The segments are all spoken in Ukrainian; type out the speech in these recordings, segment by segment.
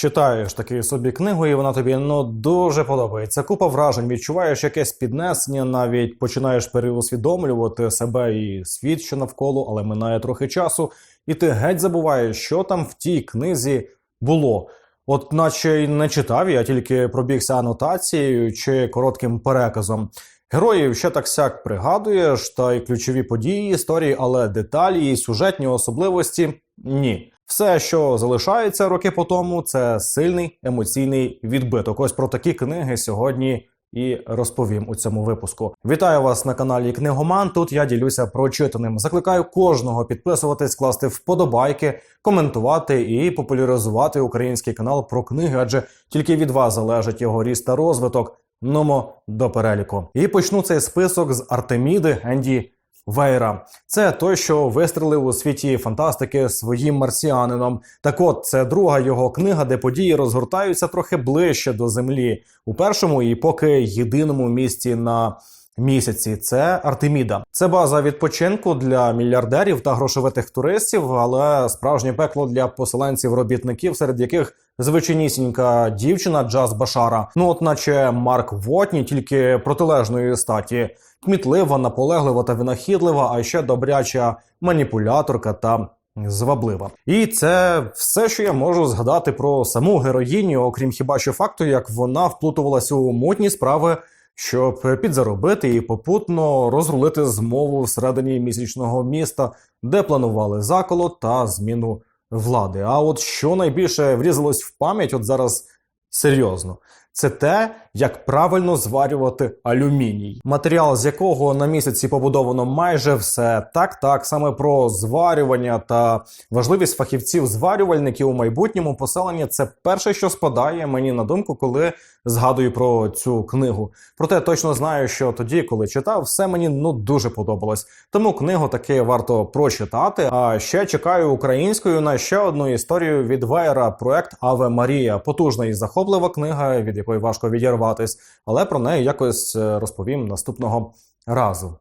Читаєш таки собі книгу, і вона тобі ну дуже подобається. Купа вражень, відчуваєш якесь піднесення, навіть починаєш переусвідомлювати себе і світ, що навколо, але минає трохи часу, і ти геть забуваєш, що там в тій книзі було. От, наче й не читав, я тільки пробігся анотацією чи коротким переказом. Героїв ще так сяк пригадуєш, та й ключові події історії, але деталі і сюжетні особливості ні. Все, що залишається роки по тому, це сильний емоційний відбиток. Ось про такі книги сьогодні і розповім у цьому випуску. Вітаю вас на каналі Книгоман. Тут я ділюся прочитаним. Закликаю кожного підписуватись, класти вподобайки, коментувати і популяризувати український канал про книги, адже тільки від вас залежить його ріст та розвиток. Нумо до переліку. І почну цей список з Артеміди Енді Вейра. Це той, що вистрелив у світі фантастики своїм марсіанином. Так от, це друга його книга, де події розгортаються трохи ближче до землі. У першому і поки єдиному місці на місяці це Артеміда. Це база відпочинку для мільярдерів та грошовитих туристів, але справжнє пекло для поселенців-робітників, серед яких звичайнісінька дівчина Джаз Башара. Ну, от наче Марк Вотні, тільки протилежної статі. Кмітлива, наполеглива та винахідлива, а ще добряча маніпуляторка та зваблива. І це все, що я можу згадати про саму героїню, окрім хіба що факту, як вона вплутувалася у мутні справи, щоб підзаробити і попутно розрулити змову всередині місячного міста, де планували заколот та зміну влади. А от що найбільше врізалось в пам'ять, от зараз серйозно. Це те, як правильно зварювати алюміній, матеріал з якого на місяці побудовано майже все. Так, так саме про зварювання та важливість фахівців-зварювальників у майбутньому поселенні це перше, що спадає мені на думку, коли згадую про цю книгу. Проте точно знаю, що тоді, коли читав, все мені ну дуже подобалось. Тому книгу таки варто прочитати. А ще чекаю українською на ще одну історію від Вейера. Проект Аве Марія. Потужна і захоплива книга, від якої важко відірватись, але про неї якось е, розповім наступного разу.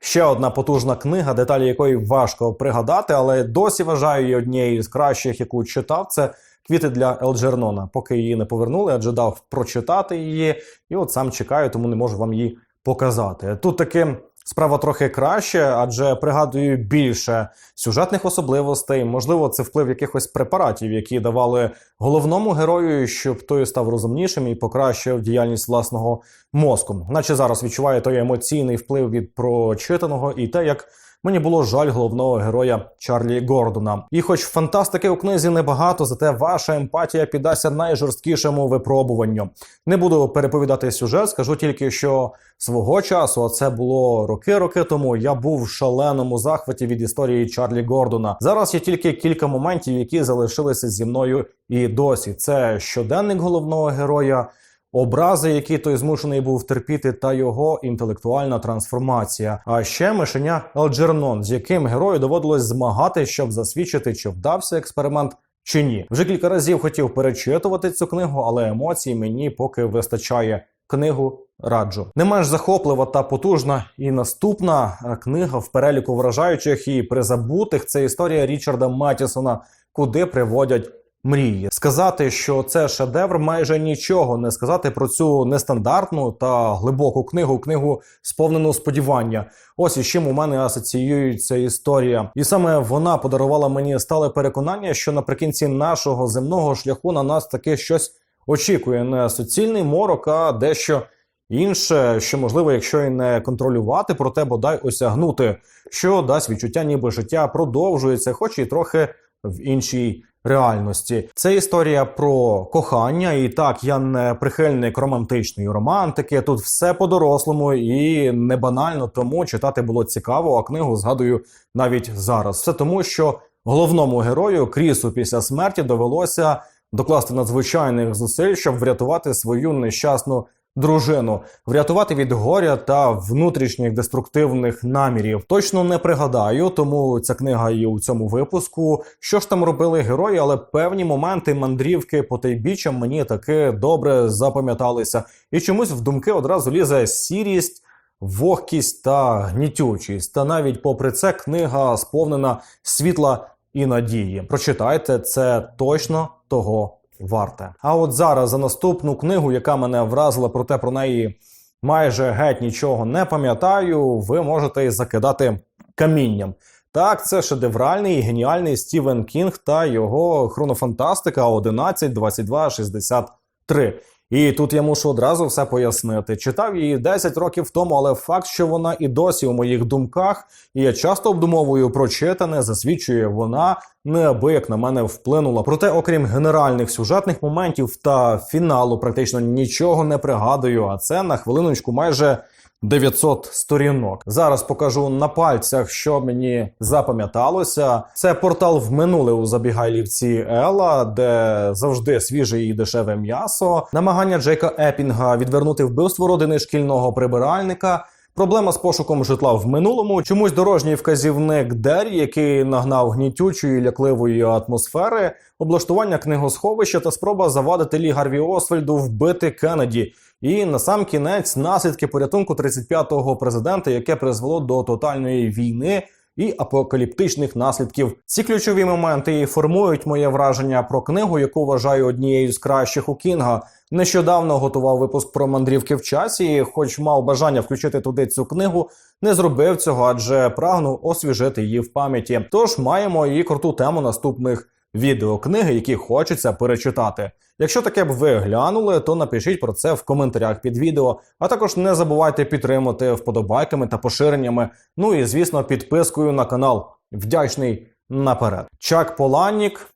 Ще одна потужна книга, деталі якої важко пригадати, але досі вважаю її однією з кращих, яку читав. Це квіти для Елджернона. Поки її не повернули, адже дав прочитати її, і от сам чекаю, тому не можу вам її показати. Тут таки справа трохи краще, адже пригадую більше сюжетних особливостей. Можливо, це вплив якихось препаратів, які давали головному герою, щоб той став розумнішим і покращив діяльність власного мозку. Наче зараз відчуваю той емоційний вплив від прочитаного і те, як. Мені було жаль головного героя Чарлі Гордона. І, хоч фантастики у книзі небагато, зате ваша емпатія піддасться найжорсткішому випробуванню. Не буду переповідати сюжет, скажу тільки, що свого часу, а це було роки-роки тому. Я був в шаленому захваті від історії Чарлі Гордона. Зараз є тільки кілька моментів, які залишилися зі мною і досі. Це щоденник головного героя образи, які той змушений був терпіти, та його інтелектуальна трансформація. А ще мишеня Елджернон, з яким герою доводилось змагати, щоб засвідчити, чи вдався експеримент. Чи ні, вже кілька разів хотів перечитувати цю книгу, але емоцій мені поки вистачає. Книгу раджу не менш захоплива та потужна і наступна е, книга в переліку вражаючих і призабутих. Це історія Річарда Матісона, куди приводять мрії. Сказати, що це шедевр, майже нічого не сказати про цю нестандартну та глибоку книгу, книгу сповнену сподівання. Ось із чим у мене асоціюється історія, і саме вона подарувала мені стале переконання, що наприкінці нашого земного шляху на нас таке щось очікує не суцільний морок, а дещо. Інше, що можливо, якщо і не контролювати, проте бодай осягнути, що дасть відчуття, ніби життя продовжується, хоч і трохи в іншій реальності. Це історія про кохання, і так я не прихильник романтичної романтики. Тут все по-дорослому і не банально, тому читати було цікаво, а книгу згадую навіть зараз. Все тому, що головному герою Крісу після смерті довелося докласти надзвичайних зусиль, щоб врятувати свою нещасну дружину, врятувати від горя та внутрішніх деструктивних намірів. Точно не пригадаю, тому ця книга є у цьому випуску. Що ж там робили герої, але певні моменти мандрівки по тайбічам мені таки добре запам'яталися, і чомусь в думки одразу лізе сірість. Вогкість та гнітючість, та навіть попри це книга сповнена світла і надії. Прочитайте це точно того варте. А от зараз за наступну книгу, яка мене вразила, проте про неї майже геть нічого не пам'ятаю, ви можете закидати камінням. Так, це шедевральний і геніальний Стівен Кінг та його хронофантастика 11, 22, 63. І тут я мушу одразу все пояснити. Читав її 10 років тому, але факт, що вона і досі у моїх думках, і я часто обдумовую прочитане, засвідчує вона неабияк на мене вплинула. Проте, окрім генеральних сюжетних моментів та фіналу, практично нічого не пригадую. А це на хвилиночку майже 900 сторінок. Зараз покажу на пальцях, що мені запам'яталося. Це портал в минуле у забігайлівці Ела, де завжди свіже і дешеве м'ясо. Намагання Джейка Епінга відвернути вбивство родини шкільного прибиральника. Проблема з пошуком житла в минулому. Чомусь дорожній вказівник Дері, який нагнав гнітючої лякливої атмосфери, облаштування книгосховища та спроба завадити Лі Гарві Освальду вбити Кеннеді. І на сам кінець наслідки порятунку 35-го президента, яке призвело до тотальної війни. І апокаліптичних наслідків ці ключові моменти і формують моє враження про книгу, яку вважаю однією з кращих у Кінга. Нещодавно готував випуск про мандрівки в часі, і хоч мав бажання включити туди цю книгу, не зробив цього, адже прагну освіжити її в пам'яті. Тож маємо і круту тему наступних відеокниги, які хочеться перечитати. Якщо таке б ви глянули, то напишіть про це в коментарях під відео. А також не забувайте підтримати вподобайками та поширеннями. Ну і звісно, підпискою на канал. Вдячний наперед. Чак Поланнік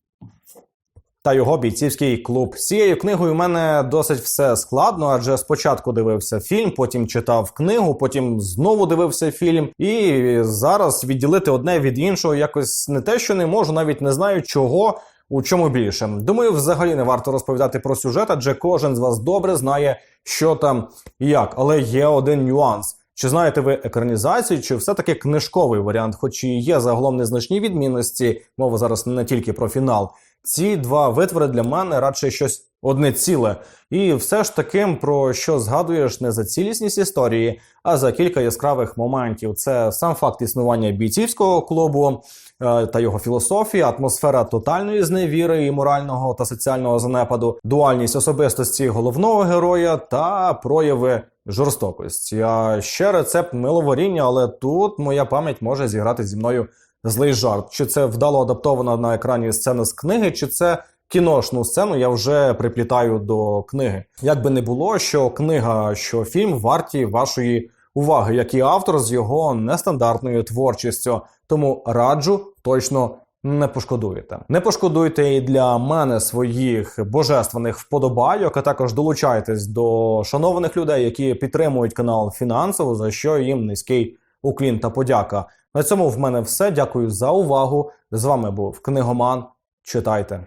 та його бійцівський клуб. З цією книгою в мене досить все складно, адже спочатку дивився фільм, потім читав книгу, потім знову дивився фільм. І зараз відділити одне від іншого якось не те, що не можу, навіть не знаю чого. У чому більше? Думаю, взагалі не варто розповідати про сюжет, адже кожен з вас добре знає, що там і як. Але є один нюанс. Чи знаєте ви екранізацію, чи все-таки книжковий варіант, хоч і є загалом незначні відмінності, мова зараз не тільки про фінал. Ці два витвори для мене радше щось одне ціле. І все ж таким, про що згадуєш не за цілісність історії, а за кілька яскравих моментів. Це сам факт існування бійцівського клубу е, та його філософія, атмосфера тотальної зневіри і морального та соціального занепаду, дуальність особистості головного героя та прояви жорстокості. А ще рецепт миловоріння, але тут моя пам'ять може зіграти зі мною злий жарт. Чи це вдало адаптована на екрані сцена з книги, чи це кіношну сцену я вже приплітаю до книги. Як би не було, що книга, що фільм варті вашої уваги, як і автор з його нестандартною творчістю. Тому раджу точно. Не пошкодуєте. Не пошкодуйте і для мене своїх божественних вподобайок, а також долучайтесь до шанованих людей, які підтримують канал фінансово, за що їм низький уклін та подяка. На цьому в мене все. Дякую за увагу. З вами був книгоман. Читайте.